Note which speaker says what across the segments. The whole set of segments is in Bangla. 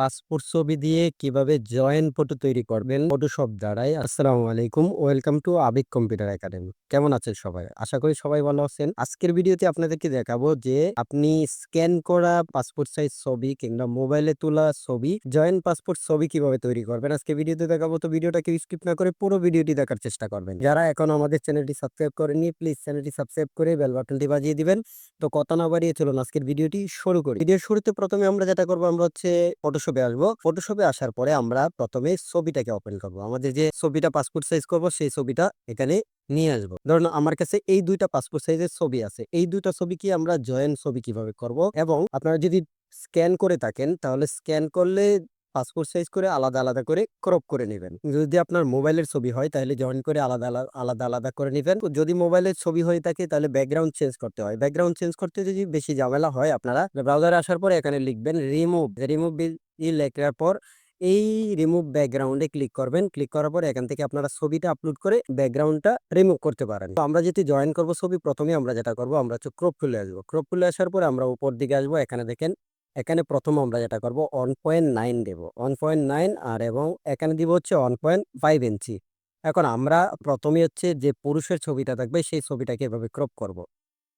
Speaker 1: পাসপোর্ট ছবি দিয়ে কীভাবে জয়েন্ট ফটো তৈরি করবেন? ফটোশপ দ্বারাই। আসসালামু আলাইকুম। Welcome to Abik computer academy কেমন আছেন সবাই? আশা করি সবাই ভালো আছেন। আজকের ভিডিওতে আপনাদেরকে দেখাবো যে আপনি স্ক্যান করা পাসপোর্ট সাইজ ছবি কিংবা মোবাইলে তোলা ছবি জয়েন্ট পাসপোর্ট ছবি কীভাবে তৈরি করবেন? আজকে ভিডিওতে দেখাবো, তো ভিডিওটাকে স্কিপ না করে পুরো ভিডিওটি দেখার চেষ্টা করবেন। যারা এখন আমাদের চ্যানেলটি সাবস্ক্রাইব করেনি প্লিজ চ্যানেলটি সাবস্ক্রাইব করে বেল বাটনটি বাজিয়ে দিবেন। তো কথা না বাড়িয়ে চলুন আজকের ভিডিওটি শুরু করি। ভিডিওর শুরুতে প্রথমে আমরা যেটা করব, আমরা হচ্ছে ফটোশপে আসব। ফটোশপে আসার পরে আমরা প্রথমে ছবিটাকে ওপেন করব। আমাদের যে ছবিটা পাসপোর্ট সাইজ করব, সেই ছবিটা এখানে নিয়ে আসব। ধরুন আমার কাছে এই দুইটা পাসপোর্ট সাইজের ছবি আছে। এই দুইটা ছবি কি আমরা জয়েন্ট ছবি কীভাবে করব? এবং আপনারা যদি স্ক্যান করে থাকেন, তাহলে স্ক্যান করলে পাসপোর্ট সাইজ করে আলাদা আলাদা করে ক্রপ করে নেবেন। যদি আপনার মোবাইলের ছবি হয়, তাহলে জয়েন করে আলাদা আলাদা আলাদা করে নেবেন। যদি মোবাইলের ছবি হয়ে থাকে, তাহলে ব্যাকগ্রাউন্ড চেঞ্জ করতে হয়। ব্যাকগ্রাউন্ড চেঞ্জ করতে যদি বেশি ঝামেলা হয় আপনারা ব্রাউজারে আসার পরে এখানে লিখবেন রিমুভ রিমুভ লেখার পর এই রিমুভ ব্যাকগ্রাউন্ডে ক্লিক করবেন। ক্লিক করার পর এখান থেকে আপনারা ছবিটা আপলোড করে ব্যাকগ্রাউন্ডটা রিমুভ করতে পারেন। তো আমরা যদি জয়েন করব ছবি, প্রথমে আমরা যেটা করব, আমরা হচ্ছে ক্রপ খুলে আসব। ক্রপ ফুলে আসার পরে আমরা উপর দিকে আসব। এখানে দেখেন এখানে প্রথম আমরা যেটা করব ওয়ান পয়েন্ট নাইন দেবো। ওয়ান পয়েন্ট নাইন আর এবং এখানে দিব হচ্ছে ওয়ান পয়েন্ট ফাইভ ইঞ্চি এখন আমরা প্রথমে হচ্ছে যে পুরুষের ছবিটা থাকবে, সেই ছবিটাকে এভাবে ক্রপ করব।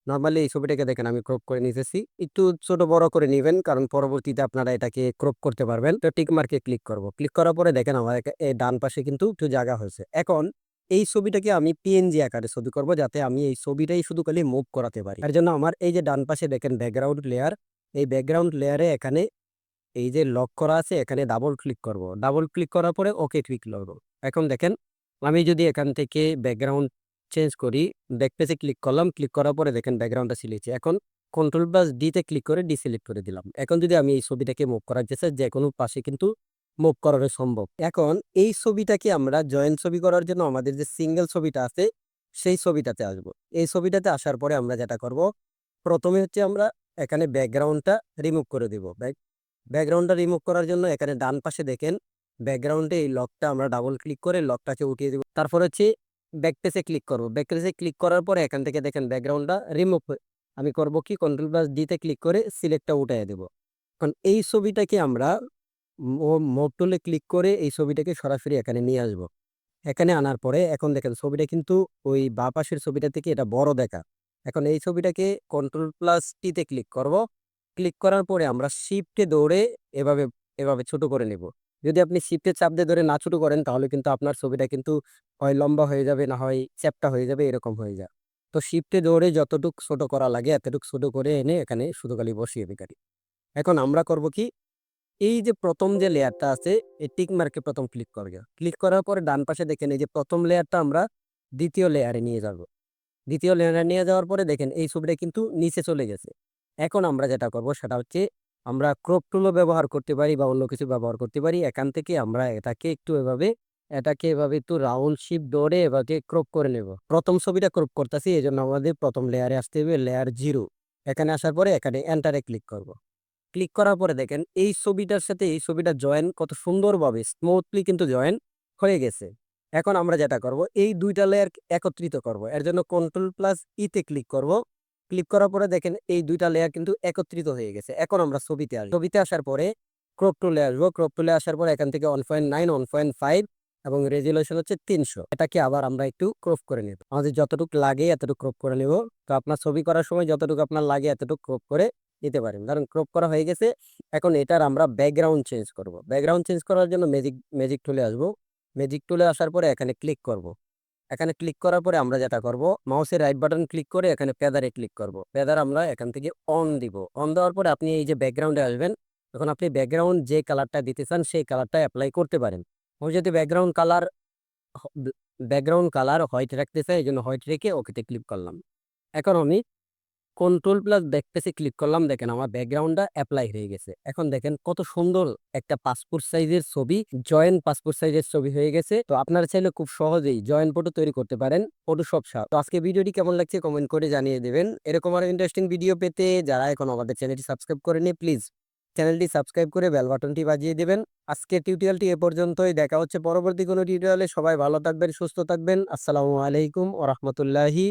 Speaker 1: নর্মালি এই ছবিটাকে দেখেন, আমি ক্রপ করে নিতেছি। একটু ছোট বড় করে নেবেন, কারণ পরবর্তীতে আপনারা এটাকে ক্রপ করতে পারবেন। তো টিক মার্কে ক্লিক করব। ক্লিক করার পরে দেখেন, আমার এই ডান পাশে কিন্তু একটু জায়গা হয়েছে। এখন এই ছবিটাকে আমি পিএনজি আকারে ছবি করব, যাতে আমি এই ছবিটাই শুধু খালি মুভ করাতে পারি। তার জন্য আমার এই যে ডান পাশে দেখেন ব্যাকগ্রাউন্ড লেয়ার এই ব্যাকগ্রাউন্ড লেয়ারে এখানে এই যে লক করা আছে, এখানে ডাবল ক্লিক করব। ডাবল ক্লিক করার পরে ওকে ক্লিক করব। এখন দেখেন, আমি যদি এখান থেকে ব্যাকগ্রাউন্ড চেঞ্জ করি ব্যাক পেজে ক্লিক করলাম ক্লিক করার পরে দেখেন ব্যাকগ্রাউন্ডটা সিলেছি এখন কন্ট্রোল প্লাস ডিতে ক্লিক করে ডিসিলেক্ট করে দিলাম। এখন যদি আমি এই ছবিটাকে মুভ করার চেষ্টা যে কোনো পাশে কিন্তু মুভ করানো সম্ভব। এখন এই ছবিটাকে আমরা জয়েন্ট ছবি করার জন্য আমাদের যে সিঙ্গেল ছবিটা আছে, সেই ছবিটাতে আসব। এই ছবিটাতে আসার পরে আমরা যেটা করব, প্রথমে হচ্ছে আমরা এখানে ব্যাকগ্রাউন্ডটা রিমুভ করে দিব। ব্যাক ব্যাকগ্রাউন্ডটা রিমুভ করার জন্য এখানে ডান পাশে দেখেন ব্যাকগ্রাউন্ডে এই লকটা আমরা ডাবল ক্লিক করে লকটাকে উঠিয়ে দেবো। তারপর হচ্ছে ব্যাক পেজে ক্লিক করব। ব্যাক পেজে ক্লিক করার পরে এখান থেকে দেখেন ব্যাকগ্রাউন্ডটা রিমুভ আমি করব কি? কন্ট্রোল প্লাস ডিতে ক্লিক করে সিলেক্টটা উঠিয়ে দেব। এখন এই ছবিটাকে আমরা মোভ টুলে ক্লিক করে এই ছবিটাকে সরাসরি এখানে নিয়ে আসব। এখানে আনার পরে এখন দেখেন ছবিটা কিন্তু ওই বা পাশের ছবিটা থেকে এটা বড় দেখা। এখন এই ছবিটাকে কন্ট্রোল প্লাস টিতে ক্লিক করব। ক্লিক করার পরে আমরা শিফটে দৌড়ে এভাবে এভাবে ছোট করে নেব। যদি আপনি শিফটে চাপ দিয়ে ধরে না ছোট করেন, তাহলে কিন্তু আপনার ছবিটা কিন্তু হয় লম্বা হয়ে যাবে, না হয় চ্যাপটা হয়ে যাবে, এরকম হয়ে যায়। তো শিফটে দৌড়ে যতটুক ছোট করা লাগে, এতটুক ছোট করে এনে এখানে শুধু খালি বসিয়ে দিই এখন আমরা করব কি? এই যে প্রথম যে লেয়ারটা আছে, এই টিক মার্কে প্রথম ক্লিক করবে। ক্লিক করার পরে ডান পাশে দেখেন, এই যে প্রথম লেয়ারটা আমরা দ্বিতীয় লেয়ারে নিয়ে যাব। দ্বিতীয় লেয়ারে নিয়ে যাওয়ার পরে দেখেন এই ছবিটা কিন্তু নিচে চলে গেছে। এখন আমরা যেটা করব সেটা হচ্ছে আমরা ক্রপ টুলও ব্যবহার করতে পারি বা অন্য কিছু ব্যবহার করতে পারি। এখান থেকে আমরা এটাকে একটু এভাবে, এটাকে এভাবে একটু রাউন্ড শিপ ধরে এভাবে ক্রপ করে নেব। প্রথম ছবিটা ক্রপ করতেছি এই জন্য আমাদের প্রথম লেয়ারে আসতে হবে লেয়ার জিরো এখানে আসার পরে এখানে এন্টারে ক্লিক করব। ক্লিক করার পরে দেখেন এই ছবিটার সাথে, এই ছবিটা জয়েন কত সুন্দরভাবে স্মুথলি কিন্তু জয়েন হয়ে গেছে। এখন আমরা যেটা করব, এই দুইটা লেয়ার একত্রিত করব। এর জন্য কন্ট্রোল প্লাস ইতে ক্লিক করব। ক্লিক করার পরে দেখেন এই দুইটা লেয়ার কিন্তু একত্রিত হয়ে গেছে। এখন আমরা ছবিতে আসব। ছবিতে আসার পরে ক্রপ টুলে আসব। ক্রপ টুলে আসার পরে এখান থেকে one point nine one point five এবং রেজুলেশন হচ্ছে তিনশো। এটাকে আবার আমরা একটু ক্রপ করে নেব। আমাদের যতটুকু লাগে এতটুকু ক্রপ করে নেব। তো আপনার ছবি করার সময় যতটুকু আপনার লাগে এতটুকু ক্রপ করে নিতে পারেন। কারণ ক্রপ করা হয়ে গেছে। এখন এটার আমরা ব্যাকগ্রাউন্ড চেঞ্জ করব। ব্যাকগ্রাউন্ড চেঞ্জ করার জন্য ম্যাজিক ম্যাজিক টুলে আসব। ম্যাজিক টুলে আসার পরে এখানে ক্লিক করব। এখানে ক্লিক করার পরে আমরা যেটা করব মাউসের রাইট বাটন ক্লিক করে এখানে পেদারে ক্লিক করব। পেদার আমরা এখান থেকে অন দিব। অন দেওয়ার পরে আপনি এই যে ব্যাকগ্রাউন্ডে আসবেন তখন আপনি ব্যাকগ্রাউন্ড যে কালারটা দিতে চান, সেই কালারটা অ্যাপ্লাই করতে পারেন। আমি যদি background colour background colour white রাখতে চাই এই জন্য হোয়াইট রেখে ওকেতে ক্লিক করলাম। এখন আমি কন্ট্রোল প্লাস ব্যাকপেসে ক্লিক করলাম, দেখেন আমার ব্যাকগ্রাউন্ডটা অ্যাপ্লাই হয়ে গেছে। এখন দেখেন কত সুন্দর একটা পাসপোর্ট সাইজের ছবি জয়েন্ট পাসপোর্ট সাইজের ছবি হয়ে গেছে। তো আপনারা চাইলে খুব সহজেই জয়েন্ট ফটো তৈরি করতে পারেন ফটোশপ সাপ তো আজকে ভিডিওটি কেমন লাগছে কমেন্ট করে জানিয়ে দেবেন। এরকম আরও ইন্টারেস্টিং ভিডিও পেতে যারা এখন আমাদের চ্যানেলটি সাবস্ক্রাইব করে করেনি প্লিজ চ্যানেলটি সাবস্ক্রাইব করে বেল বাটনটি বাজিয়ে দেবেন। আজকে টিউটোরিয়ালটি এ পর্যন্তই। দেখা হচ্ছে পরবর্তী কোনো টিউটোরিয়ালে সবাই ভালো থাকবেন, সুস্থ থাকবেন। আসসালামু আলাইকুম ও রহমতুল্লাহি